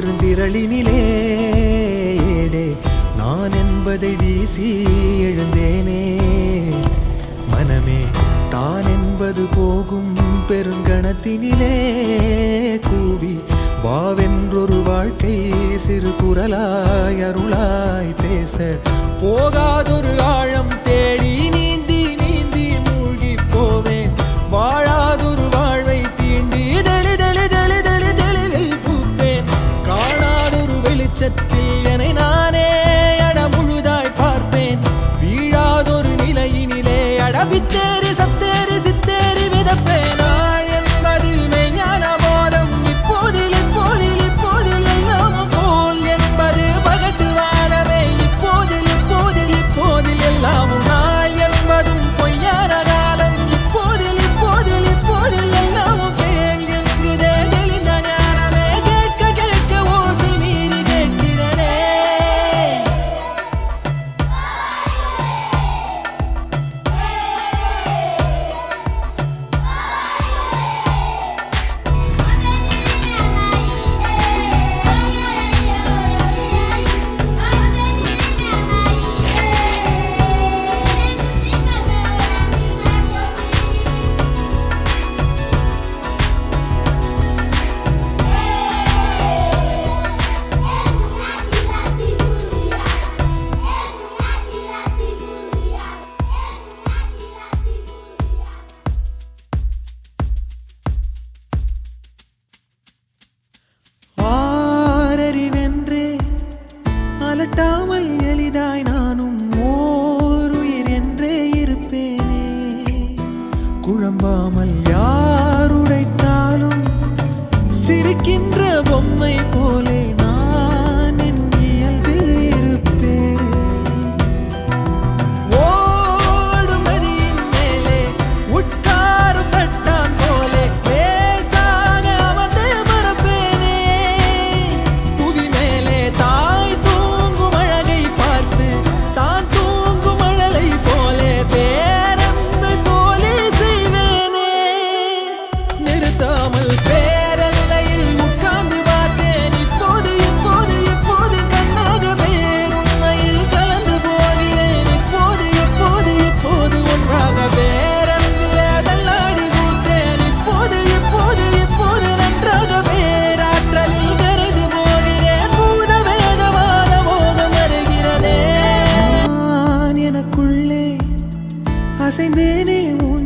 பெருந்திரளினிலே நான் என்பதை வீசி எழுந்தேனே. மனமே தான் என்பது போகும் பெருங்கணத்தினிலே கூவி வாவென்றொரு வாழ்க்கை சிறு குரலாய் அருளாய் பேச போகாதொரு ஆழம் இருக்கின்ற பொம்மை போலே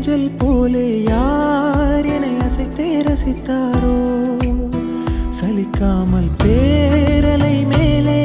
ஊஞ்சல் போலே யார் என்னை அசைத்தே ரசித்தாரோ? சலிக்காமல் பேரலை மேலே